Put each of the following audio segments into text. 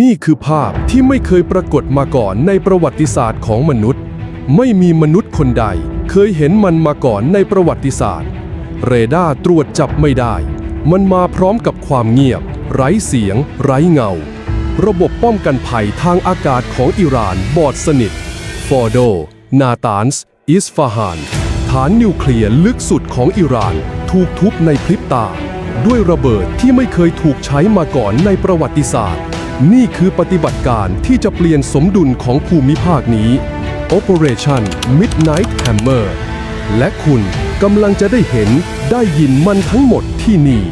นี่คือภาพที่ไม่เคยปรากฏมาก่อนในประวัติศาสตร์ของมนุษย์ ไม่มีมนุษย์คนใด เคยเห็นมันมาก่อนในประวัติศาสตร์ เรดาร์ตรวจจับไม่ได้ มันมาพร้อมกับความเงียบ ไร้เสียง ไร้เงา ระบบป้องกันภัยทางอากาศของอิหร่านบอดสนิท ฟอร์โด นาตานส์ อิสฟาฮาน ฐานนิวเคลียร์ลึกสุดของอิหร่าน ถูกทุบในพริบตา ด้วยระเบิดที่ไม่เคยถูกใช้มาก่อนในประวัติศาสตร์ นี่คือปฏิบัติการที่จะเปลี่ยนสมดุลของภูมิภาคนี้ Operation Midnight Hammer และคุณกำลังจะได้เห็นได้ยินมันทั้งหมดที่นี่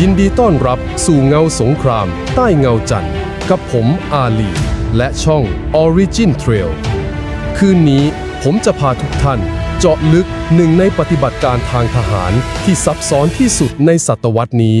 ยินดีต้อนรับสู่เงาสงคราม ใต้เงาจันทร์ กับผมอาลี และช่อง Origin Trail คืนนี้ผมจะพาทุกท่านเจาะลึกหนึ่งในปฏิบัติการทางทหารที่ซับซ้อนที่สุดในศตวรรษนี้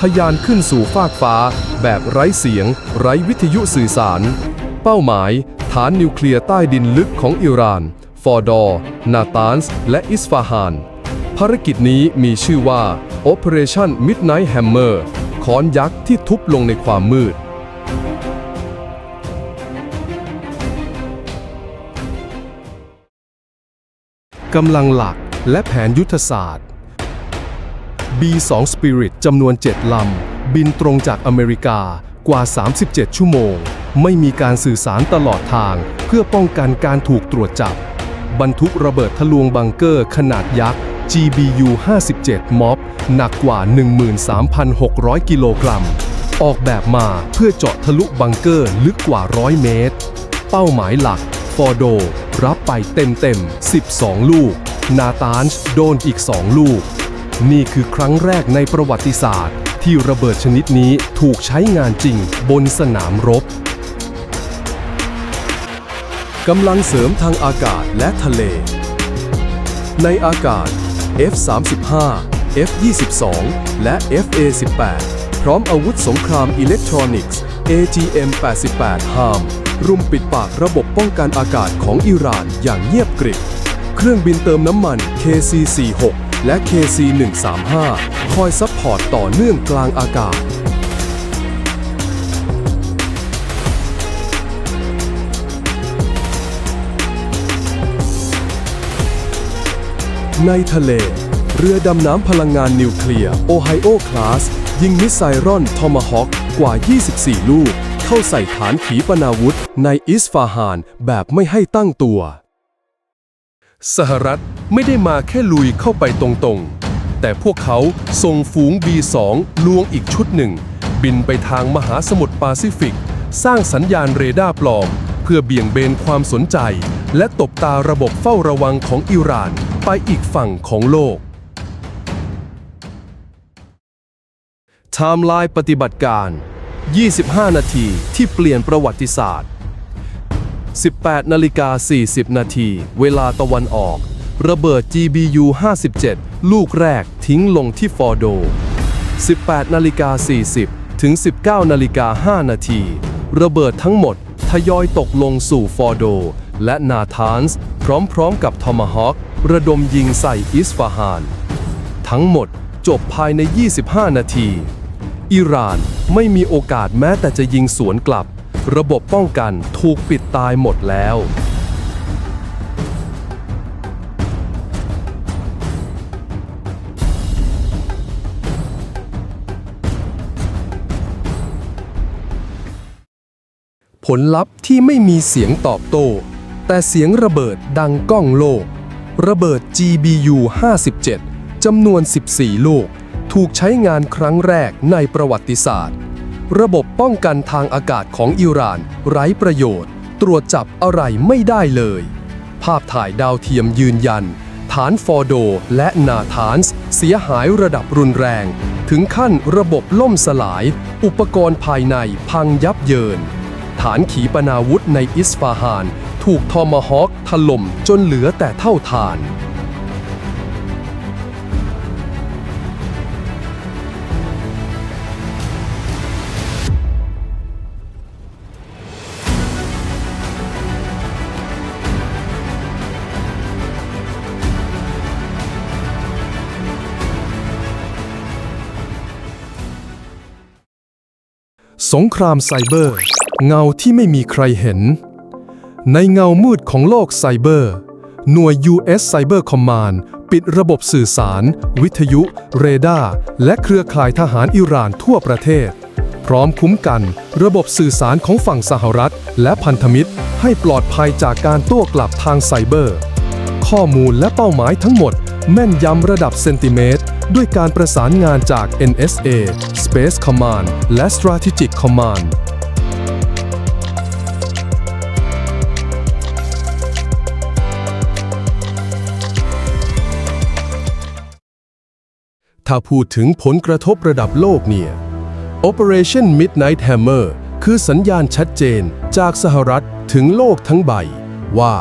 ทะยานขึ้นสู่ฟากฟ้า แบบไร้เสียง ไร้วิทยุสื่อสาร เป้าหมาย ฐานนิวเคลียร์ใต้ดินลึกของอิหร่าน ฟอร์ดอร์นาตานส์ และอิสฟาฮาน ภารกิจนี้มีชื่อว่า Operation Midnight Hammer ค้อนยักษ์ที่ทุบลงในความมืดกำลังหลักและแผนยุทธศาสตร์ B2 Spirit จำนวน 7 ลำ บินตรงจากอเมริกากว่า 37 ชั่วโมง ไม่มีการสื่อสารตลอดทาง เพื่อป้องกันการถูกตรวจจับ บรรทุกระเบิดทะลวงบังเกอร์ขนาดยักษ์ GBU 57 ม็อบ หนักกว่า 13,600 กิโลกรัม ออกแบบมาเพื่อเจาะทะลุบังเกอร์ลึกกว่า 100 เมตร เป้าหมายหลัก ฟอร์โด รับไปเต็มๆ 12 ลูก นาตานโดนอีก 2 ลูก นี่คือครั้งแรกในประวัติศาสตร์ ที่ระเบิดชนิดนี้ถูกใช้งานจริงบนสนามรบกำลังเสริมทางอากาศและทะเล ในอากาศ F-35 F-22 และ FA-18 พร้อมอาวุธสงครามอิเล็กทรอนิกส์ AGM-88 HARM รุมปิดปากระบบป้องกันอากาศของอิหร่านอย่างเงียบกริบ เครื่องบินเติมน้ำมัน KC-46 และ KC-135 คอยซัพพอร์ตต่อเนื่องกลางอากาศ ในทะเล เรือดำน้ำพลังงานนิวเคลียร์โอไฮโอคลาสยิงมิสไซรอนทอมาฮอคกว่า 24 ลูก เข้าใส่ฐานขีปนาวุธในอิสฟาฮานแบบไม่ให้ตั้งตัว สหรัฐไม่ได้มาแค่ลุยเข้าไปตรงๆ แต่พวกเขาส่งฝูง B2 ลวงอีกชุดหนึ่ง บินไปทางมหาสมุทรแปซิฟิก สร้างสัญญาณเรดาร์ปลอม เพื่อเบี่ยงเบนความสนใจ และตบตาระบบเฝ้าระวังของอิหร่านไปอีกฝั่งของโลกไทม์ไลน์ปฏิบัติการ 25 นาทีที่เปลี่ยนประวัติศาสตร์ 18นาฬิกา40 นาที เวลาตะวันออก ระเบิด GBU 57 ลูกแรกทิ้งลงที่ฟอร์โด 18นาฬิกา40 ถึง 19นาฬิกา5นาที ระเบิดทั้งหมดทยอยตกลงสู่ฟอร์โด และนาธานส์พร้อมๆกับทอมาฮอคระดมยิงใส่อิสฟาฮาน ทั้งหมดจบภายใน 25 นาที อิหร่านไม่มีโอกาสแม้แต่จะยิงสวนกลับ ระบบป้องกันถูกปิดตายหมดแล้ว ผลลัพธ์ที่ไม่มีเสียงตอบโต้ แต่เสียงระเบิดดังก้องโลก ระเบิด GBU 57จำนวน 14 ลูก ถูกใช้งานครั้งแรกในประวัติศาสตร์ ระบบป้องกันทางอากาศของอิหร่าน ไร้ประโยชน์ ตรวจจับอะไรไม่ได้เลย ภาพถ่ายดาวเทียมยืนยัน ฐานฟอร์โดและนาธานส์เสียหายระดับรุนแรง ถึงขั้นระบบล่มสลาย อุปกรณ์ภายในพังยับเยิน ฐานขีปนาวุธในอิสฟาฮาน ถูกทอมฮอคถล่มจนเหลือแต่เท่าฐาน สงครามไซเบอร์ เงาที่ไม่มีใครเห็น ในเงามืดของโลกไซเบอร์ หน่วย US Cyber Command ปิดระบบสื่อสาร วิทยุ เรดาร์ และเครือข่ายทหารอิหร่านทั่วประเทศ พร้อมคุ้มกันระบบสื่อสารของฝั่งสหรัฐ และพันธมิตร ให้ปลอดภัยจากการโต้กลับทางไซเบอร์ ข้อมูลและเป้าหมายทั้งหมด แม่นยำระดับเซนติเมตร ด้วยการประสานงานจาก NSA Space Command และ Strategic Command ถ้าพูดถึงผลกระทบระดับโลกเนี่ย Operation Midnight Hammer คือสัญญาณชัดเจนจากสหรัฐถึงโลกทั้งใบ ว่า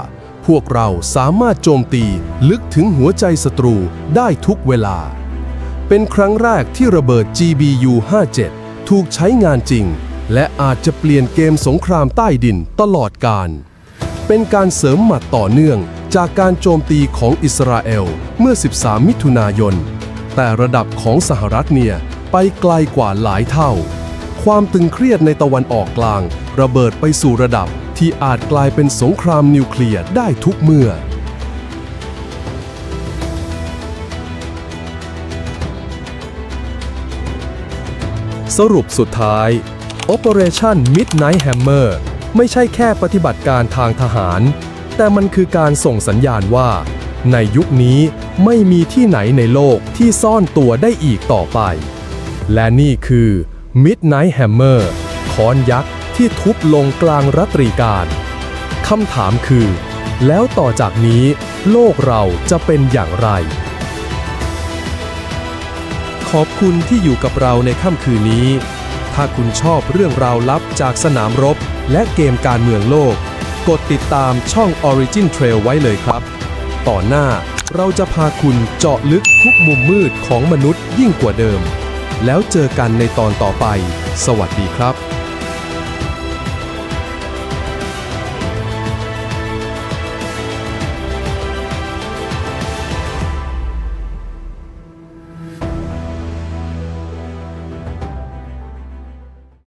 พวกเราสามารถโจมตีลึกถึงหัวใจศัตรูได้ทุกเวลา เป็นครั้งแรกที่ระเบิด GBU 57ถูกใช้งานจริง และอาจจะเปลี่ยนเกมสงครามใต้ดินตลอดกาลเป็นการเสริมหมัดต่อเนื่องจากการโจมตีของอิสราเอลเมื่อ 13 มิถุนายน แต่ระดับของสหรัฐเนี่ย ไปไกลกว่าหลายเท่า ความตึงเครียดในตะวันออกกลาง ระเบิดไปสู่ระดับที่อาจกลายเป็นสงครามนิวเคลียร์ได้ทุกเมื่อ สรุปสุดท้าย Operation Midnight Hammer ไม่ใช่แค่ปฏิบัติการทางทหาร แต่มันคือการส่งสัญญาณว่า ในยุคนี้ไม่มีที่ไหนในโลกที่ซ่อนตัวได้อีกต่อไป และนี่คือ Midnight Hammer ค้อนยักษ์ที่ทุบลงกลางรัตรีการคำถามคือ แล้วต่อจากนี้โลกเราจะเป็นอย่างไร ขอบคุณที่อยู่กับเราในค่ำคืนนี้ ถ้าคุณชอบเรื่องราวลับจากสนามรบ และเกมการเมืองโลก กดติดตามช่อง Origin Trail ไว้เลยครับ ต่อหน้าเราจะพาคุณเจาะลึกทุกมุมมืดของมนุษย์ยิ่งกว่าเดิม แล้วเจอกันในตอนต่อไป สวัสดีครับ